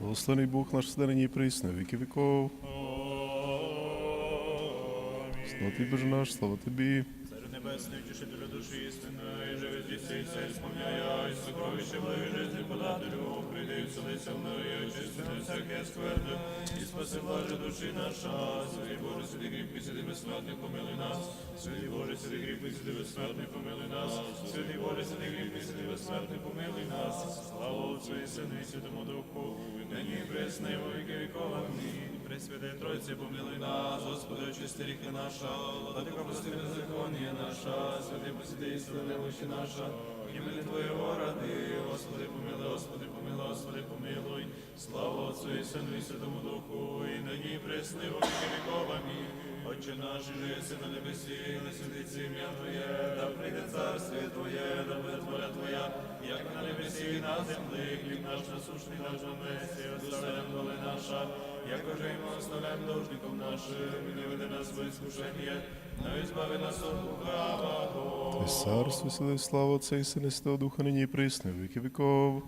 Благословений Бог наш нині і присно, віки віков. Слава тобі, Боже наш, слава тобі. Небесний, утішителю душі істинної, живи здійси, все сповняй, сокровище благи жизни подателю, прийди і вселися мною, очисти на всяке скверне, і спаси блаже душі наша. Святий Боже, святий кріпкий, святий безсмертний, помилуй нас. Святий Боже, святий кріпкий, святий безсмертний, помилуй нас. Святий Боже, святий кріпкий, святий безсмертний, помилуй нас. Слава Отцю і Сину і Святому Духу, нині і присно, і віки віков. Амінь. Пресвятая Тройце, помилуй нас, Господи, очисти ріки наша, Владико, прости беззаконня наша, святий посвяти і сили немощі наша, імені Твоєго ради, Господи, помилуй, Господи, помилуй, Господи, помилуй, слава Отцю і Сину і Святому Духу, і нині і присно, і во віки віков. Амінь. Отче наш, же єси на небесі, да святиться ім'я Твоє, да прийде царствіє Твоє, да буде воля Твоя, як на небесі і на землі, хліб наш насушний наш намесі, оставляй доли наша, як уже і ми оставляємо должником нашим, і не веде нас в іскушення, но избави нас от лукавого. Царство, сили, слава Отця і Сина, Святого Духа, нині і присно, віки віков.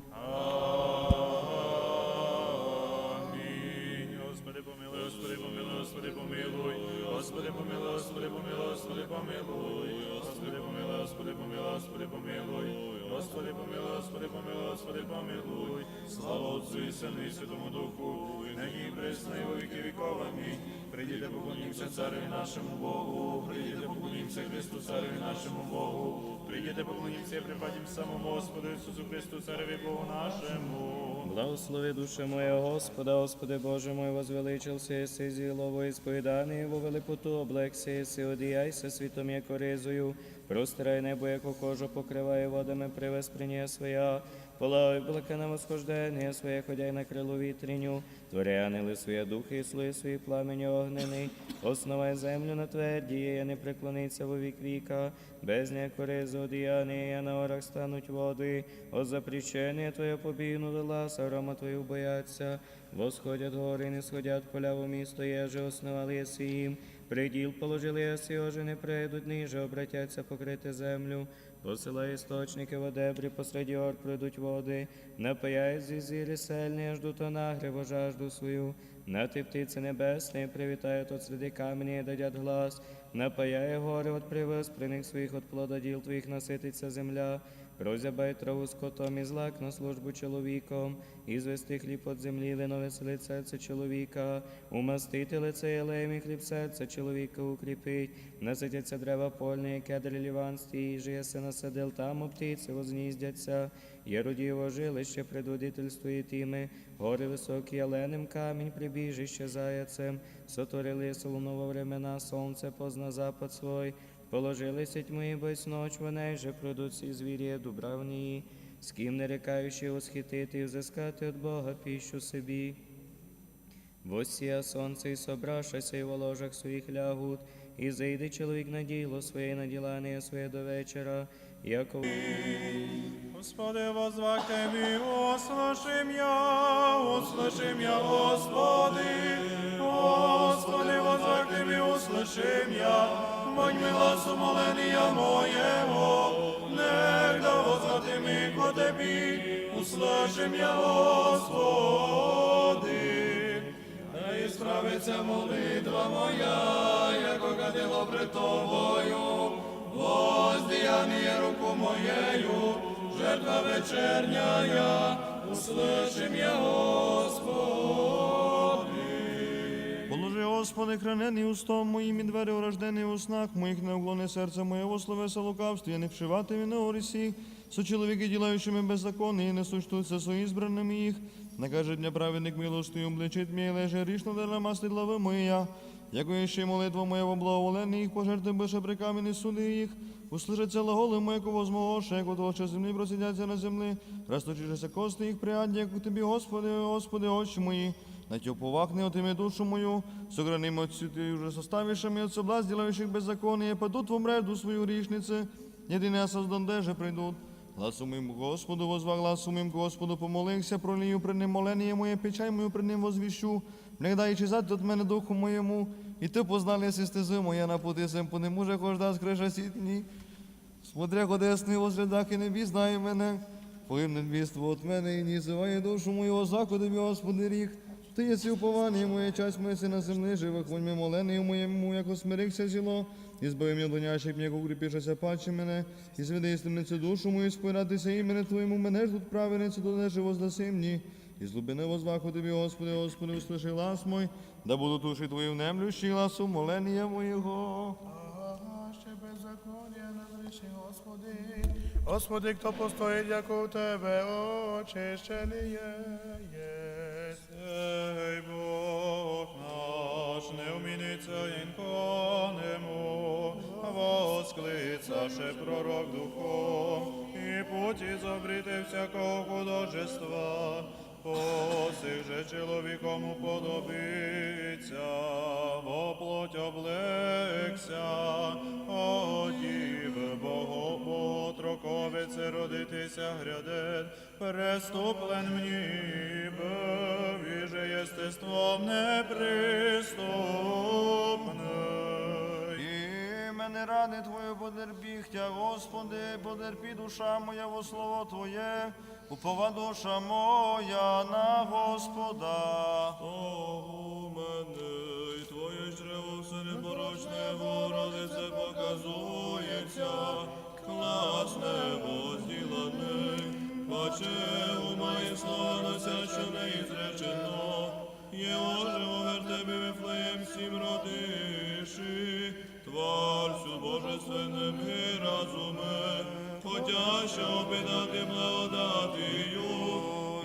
Амінь. Прийдіте, поклонімося цареві нашому Богу. Прийдіте, поклонімося Христу, цареві нашому Богу. Прийдіте, поклонімося і припадім самому Господу Ісусу Христу, цареві Богу нашому. Благослови душа моя Господа, Господи Боже мой, возвеличился єси зілово ісповіданий, во великоту облегся єси, одіяйся світом яко ризою, простирай небо, яко кожу покриває водами, привез приніє своя, полай облака на восхождення своє, ходяй на крилу вітріню, творя ангели своє духи, і слуги свої пламені огнений, основай землю на тверді, не преклониться во вік віка, без ризу одіяння, на орах стануть води, от запрещення Твоє побігну дала, сорома Твою бояться, восходять гори, не сходять поля в місто, еже основали єси приділ положили єси, оже не прийдуть ниже, обратяться покрити землю, посилай істочники в одебрі, посреди ор пройдуть води, напаяй зі зірі сельні, жду то нагріву жажду свою, на ти птиці небесні, привітають от среди камені, дадять глас, напаяє гори от привез, при них своїх от плода діл твоїх насититься земля, розябай траву скотом і злак на службу чоловіком, і звести хліб от землі, вино веселить серце чоловіка, умастити лице єлеєм і хліб серце чоловіка укріпить, наситяться дерева польні, кедр ліванський, і жиєси насадил, там у птиці возніздяться, Єродієво жилище предводительствує тіми, гори високі, яленим камінь, прибіжище заяцем, сотворили солоново времена, сонце позна запад свой, положили сеть мої без ноч, вони же пройдуть всі звірі дубравні, з ким не рекаючи восхитити і взискати від Бога піщу собі. Восія сонце і собрашася, і в ложах своїх лягут, і зайде чоловік на діло своє, на ділання своє до вечора, яко Господи, возвахте ми, услышим я, услышим я, Господи. Господи, возвахте ми, услышим я, будь милосу моления моєго, негда возвахте ми ко Тебі, услышим я, Господи. Да ісправиться молитва моя, яко кадило пред Тобою, воздіяние руку моєю, жертва вечерняя, услышим я, Господи. Господи, хранений устом моїм і двері урождений у снах моїх, не уклони серце моє, словеса лукавстві, не вшивати рісі, со чоловіки, ділаючими беззаконні, і не сущтуться со ізбраними їх. Накаже дня праведник милостою обличить мій, леже рішно дела масти глави моя. Яко ще молитва моя в благоволенні їх, пожерти бише при камені суди їх. Услышаться глаголи моє, кого змогоше, яко того, що землі просидяться на землі, розточишся кости їх приадні, як у тобі, Господи, Господи, очі мої. На тю повахни отими душу мою, сограним отцю ти уже составишь ми от соблазн, делающих беззаконие, падут в мреду свою рішнице, єдине создан деже прийдуть. Гласу моїм Господу возва, гласу моїм Господу помолився, пролію при ним молення моє, печай мою при ним возвіщу, не дай зати от мене духу моєму, і ти познали си стези моя на пути сем, по нему же хожда скриша сітні. Смотря одесний возглядах і небі знає мене, Погибне двійство от мене і не душу мою, заходи, Господи, ріг. Ти єси уповання моє, часть моя си на землі живих, вонь ми молений у моєму, як осмирихся зіло, і збави мене донящих, як укріпішася паче мене, і зведи істинницю душу мою, спорадися імене Твоєму, мене ждуть праведниці, до не живо здаси мені. І з глибини возваху Тобі, Господи, Господи, услыши глас мой, да буду душі Твої внемлющі гласу молення моєго. Ще беззаконня на гріші, Господи. Господи, хто постоїть, як у Тебе очищений є. Наш, не уміниться інконему, восклицаше пророк духом, і путі забрити всякого художества, посих же чоловіком уподобиться, во плоть облекся, одів Боготроковець родитися гряде, преступлен мені, биві єстеством неприступний. І мене рани Твоє подербіхтя, Господи, подерпі душа моя во слово Твоє, упова душа моя на Господа. О, мене, і Твоє чрево все непорочне, вородице показується, класне возділане, баче у мої слова носяче неізречено, є оже у вертебі вифлеєм сім родиші, Тварцю божественним і разуме, хотяща обидати благодатію,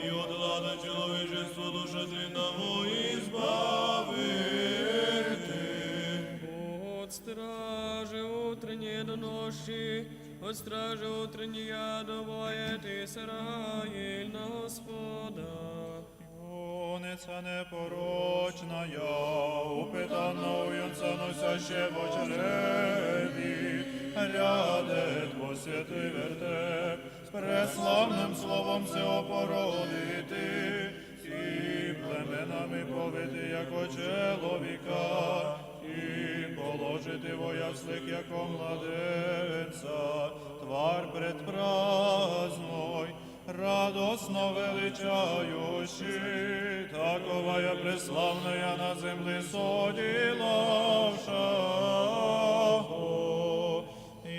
і одлада чоловічеству душа длинного і збавити. От стражи утренние до ночи, от стражи утренние довоет Исраиль на Господа. Юниця непорочна, упитана у юнца в очереді, ряде Тво святий вертеп, з преславним словом все опородити, і племенами повити, як чоловіка, і положити вояслик, яко младенця, твар предпраздной, радосно величающий, такова я преславная на землі соділавша.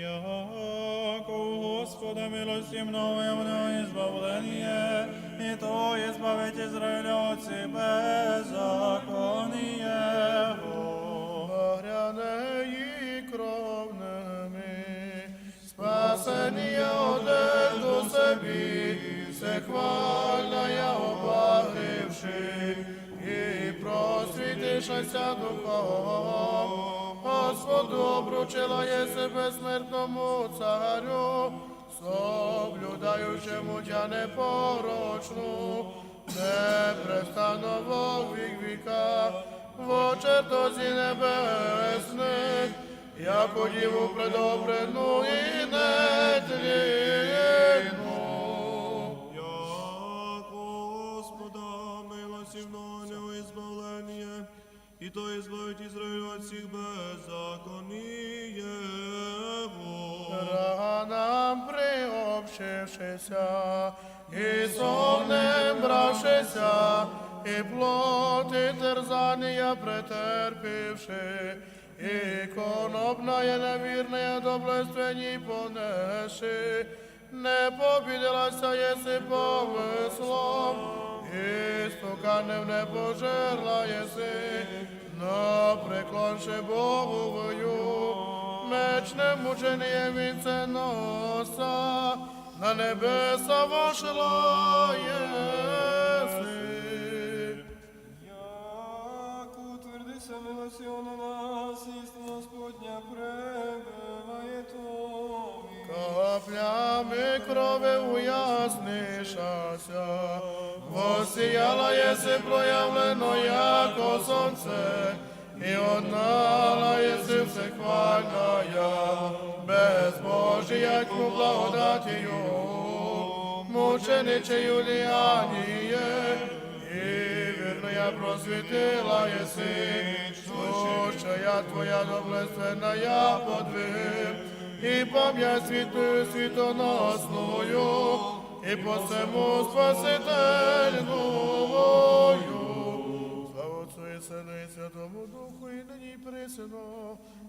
Яко Господа милості мною мною избавление, і то избавить Израиля от себе законие. Спасення одежду собі, все хвальна я обагривши, і просвітишася духом. Господу обручила є себе смертному царю, соблюдаючому тя непорочну, непрестанно во вік віка, в чертозі небесних, як діву предобрену і нетлінну. Яко Господа милості мною избавление, і то избавить Израиль от всіх беззаконієво. Ранам приобщившися, і соннем бравшися, і плоти терзання претерпівши, і конопная невірная доблественні понеши, не побідилася єси помислом, і стуканем не пожерла єси, но преклонши Богу вою, мечне мученіє вінце носа, на небеса вошла єси. Утвердися милосьону нас, істина Господня пребыває Тобі. Каплями крови уяснишася, восіяла єси проявлено, яко сонце, і однала єси всехвальна, безбожія, яку благодатію, мучениче Юліаніє, просвітила єси, що я твоя доблественна я подвиг, і пам'ять світою світоносною, і по всему спасительною. І Святому Духу, і нині і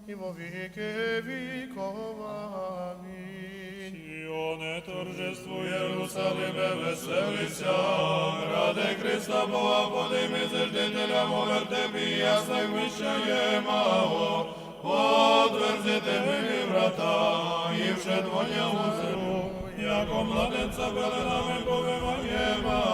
і во віки віков. Амінь. Сіоне торжествує Єрусалиме, веселися, ради Христа Бога, подими заждителя, мовер тебі, ясних вищаємо, подверзити ми врата, і вже двоє озеру, яко младенця пеленами повиваємо,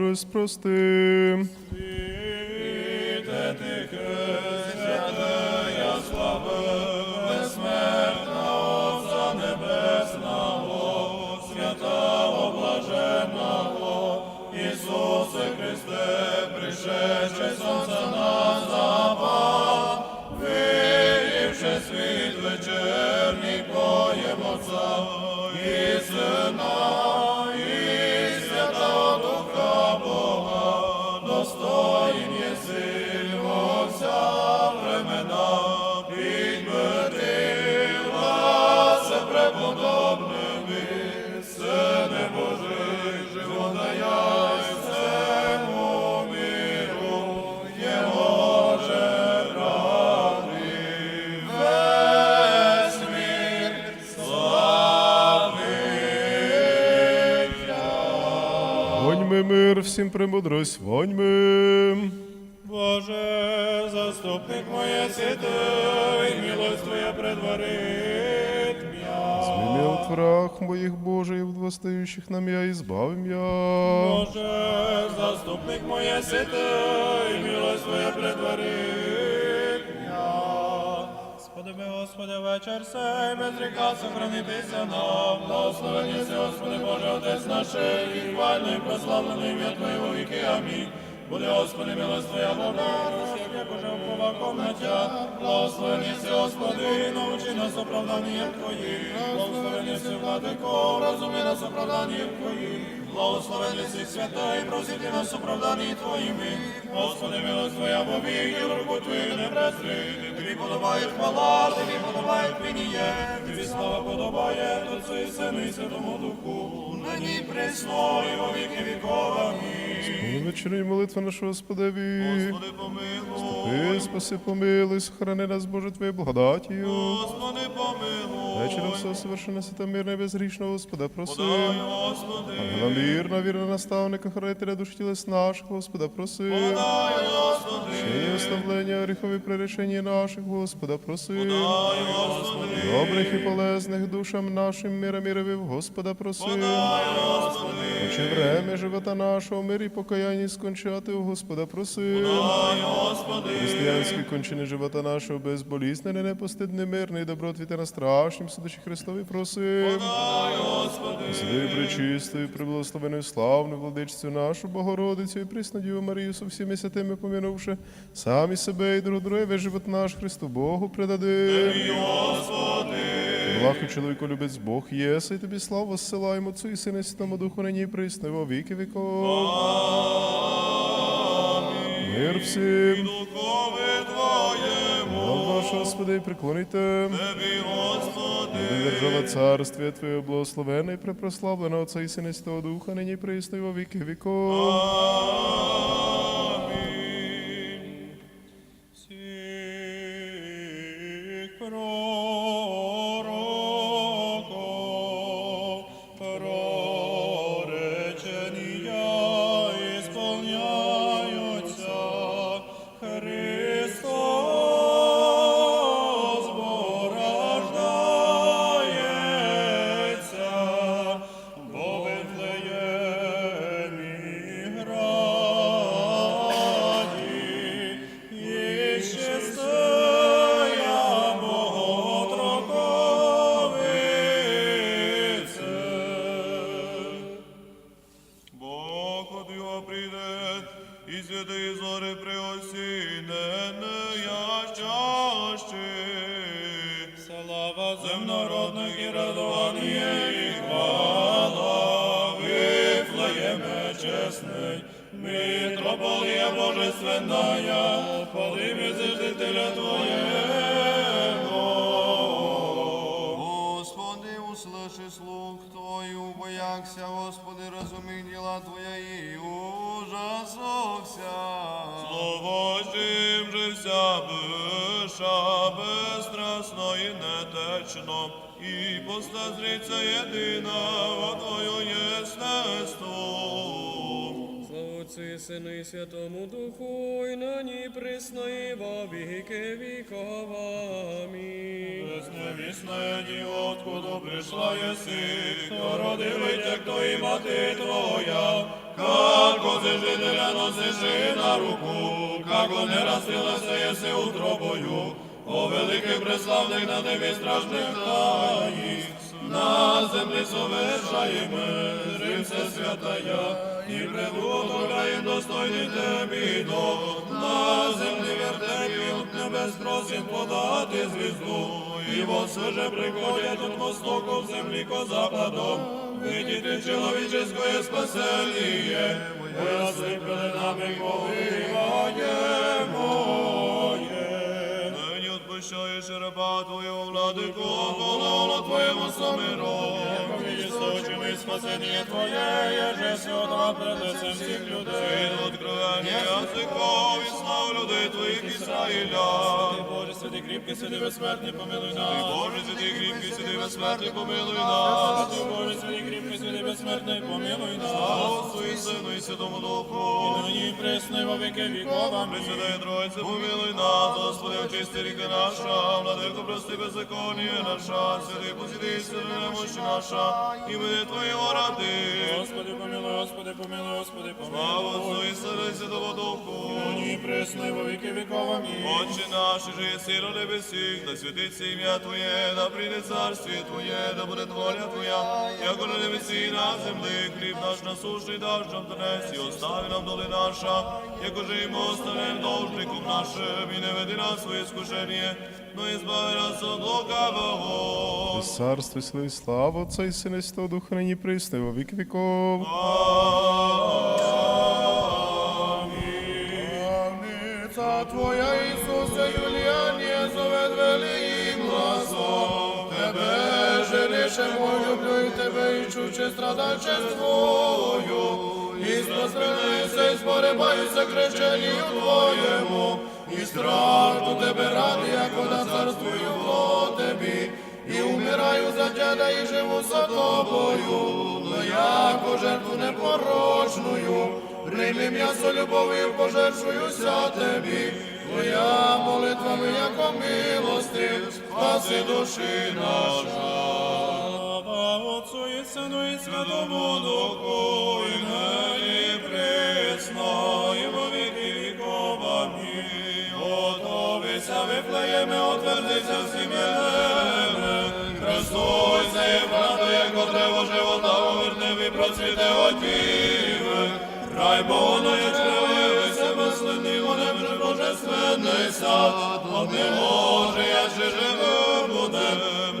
Премудрость прости. Мир, всім премудрость, воньми. Боже, заступник моє святий, милость Твоя предварит м'я. Зміни от враг моїх Божий, в двостаючих нам я, ізбав м'я. Боже, заступник моє святий, милость Твоя предварит. Сподоби, Господи, вечір сей, без ріка сохранитися нам. Благословені си, Господи Боже, Отець наш, і хвальний, прославлений ім'я Твоє во віки. Амінь. Буде, Господи, милость Твоя Бога, як уже впова комнатя. Благословені си, Господи, научи нас оправданням Твоїм. Благословені си, Владико, розуми нас оправданням Твоїм. Благословені си, свята, і просити нас оправданні Твоїми. Господи, милость Твоя повік, і руку Твою не презри. Тобі подобає хвала, Тобі подобає пініє, Тобі слава подобає Отцю і Сину і Святому Духу. Нині і во віки віков. Вечері молитва наша Господеві. Господи, помилуй. Ти спаси, помилуй, сохрани нас, Боже, Твоєю благодатію. Господи, помилуй. Вечером все совершенно свята мирне безгрішного Господа просим. Дай, Господи. Ангела мирна, вірна наставника, хранителя душ тілес наших, Господа просим. Дай, Господи. Чині оставлення гріхові приречення наших, Господа просим. Дай, Господи. Добрих і полезних душам нашим мира міровів, Господа просим. Дай, Господи. Чи время живота нашого, мир і покаянні скончати у Господа Господи. Християнські кончини живота нашого безболісне, непостидне, мирне і добротвіте на страшнім судачі Христові просим. Господи. Святою пречистою, приблагословеною славною владичцю нашу Богородицю і приснадію Марію со всіми святими помінувши, самі себе і друг друге весь живот наш Христу Богу предади. Господи. Блахи чоловіку любець Бог єси, тобі славу зсилаємо Отцу і Сину Святому Духу нині і присно, во віки віков. Мир всім. Духове Твоєму. Вам ваш Господи, і приклоніте. Тобі, Господи. Держава царствія Твоє благословене і препрославлене Отця і Сина Святого Духа, нині і присно, во віки віков. Амінь. Сих Слава земнородних і радування, і хвала Вифлеємі Болія Божественная, подиви зижителя Твоєго. Господи, услыши слух Твой, убоякся, Господи, разумей дела Твоя и ужасохся. Словожим же вся биша, безстрастно і нетечно, і постазриця єдина, во Твою єстество. Слава Отцю і Сину і Святому Духу, і нині і присно, і во віки віков. Амінь. Безневісна діва, откуда прийшла єси, хто родивий тя, хто і мати твоя, како же жителя носиш на руку, како не розсилася єси утробою, о великих преславних на небі страшних таїх, на землі совершаємо, Римся святая, і приготовляєм достойний тебі до, на землі вертепі от небес просим подати звізду, і воссуже приходять от востоку в землі ко западом, видіти человеческое спасение, осыпали нами ковивание владико, колоно Твоєму самиром. Істочимо спасення Твоє, еже святого принесем всіх людей. Світ откровення язиков і слав людей Твоїх Ісраїля. Боже, святий кріпкий, святий безсмертний, помилуй нас. Боже, святий кріпкий, святий безсмертний, помилуй нас. Святий Боже, святий кріпкий, святий безсмертний, помилуй нас. Отцу і Сину і Святому Духу. Нині і присно, і во віки віков. Амінь. Пресвятая Троица, помилуй нас, Господи, очисти ріки наша, владико, прости беззаконие наша, святий посіди, святий немощі наша, імені Твоєго ради. Господи, помилуй, Господи, помилуй, Господи, Слава помилуй. Отцу і Сину і Святому Духу. Нині і присно, і во віки віков. Амінь. Отче наш, же єси на небесіх, да святиться ім'я Твоє, да прийде царствіє Твоє, да буде воля Твоя, як на небесі і на землі, хліб наш насущний даш нам донес, і остави нам доли наша, як уже і ми оставляємо должником нашим, і не веди нас в своє скушення, но і збави нас от лукавого. Царство, сили і слава Отця і Сина і Святого Духа, нині присно, і во віки віков. Правниця Твоя, Ісусе, Юліані, зовет великим гласом. Тебе женишемо, люблю і Тебе, і чуче спостерігаюся, і спорибаюся криченню Твоєму. І страх до Тебе ради, як вона царствую по Тебі. І умираю за Тебе, і живу за Тобою, но яко жертву непорочную, прийми м'ясо любов'ю, пожертвуюся Тебі, Твоя молитвами, яко милости, спаси душі наша. Отцу і Сину і Святому Духу, і нині присно, виплеєме, отвердися всім єлеми. Христуйся, і правда, як древо живота, поверни і процвіте отіви. Рай Богоної чревивися, безслідний, вони вже божественний сад. От не може, я ще живим буде,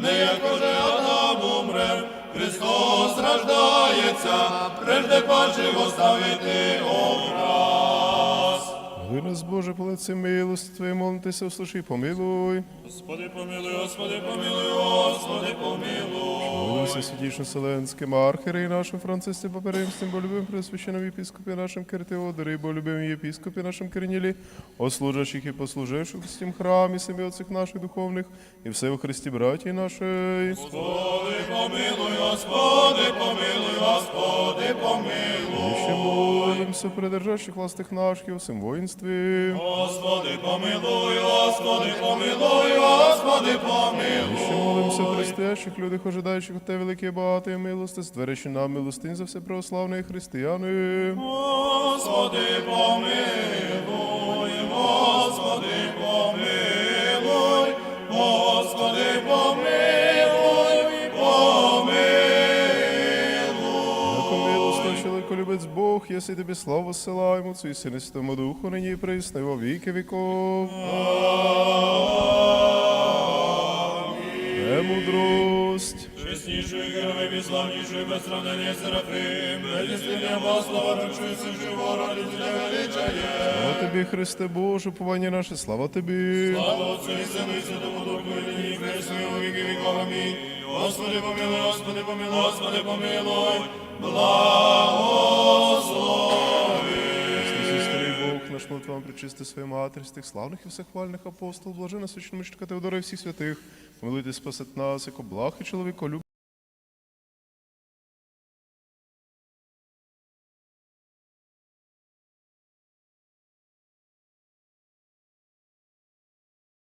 не як уже Адам умре. Христос рождається, прежде паче оставити образ. Гли нас, Боже, по лице милості Твоє, молитися, услыши, помилуй. Господи помилуй, Господи помилуй, Господи помилуй. Молимся святішим Вселенським архиереї нашим Францисті Паперимстим, бо любим пресвященном єпископі нашим Киртеодорі, бо любим єпископі нашим Кирнілі, о служащих і послуживших в цім храмі, семі отців наших духовних, і все у Христі братії нашої. Господи помилуй, Господи помилуй, Господи помилуй. І ще придержащих властих наших і у всім воїнстві. Господи помилуй, Господи помилуй, Господи помилуй. Ще молимся, християщих людях, ожидаючих от те великі багатої милости, стверещи нам милостинь за все православні християни. Господи помилуй, Бог, єси тобі славу силаємо, Отцю і Святому Духу, нині і присно, во віки віков. І без сравнення Серафим, живо, раді тебе величає. Слава тобі, Христе Боже, повання наше, слава тобі. Слава Отцю і Сину і Святому Духу, і нині і присно, і віки віков. Амінь. Господи помилуй, Господи помилуй, Господи помилуй, Бог, причисти з тих славних і всехвальних апостол, блажена священномучника Теодора і всіх святих, помилуйте спасет нас, яко благ і чоловіко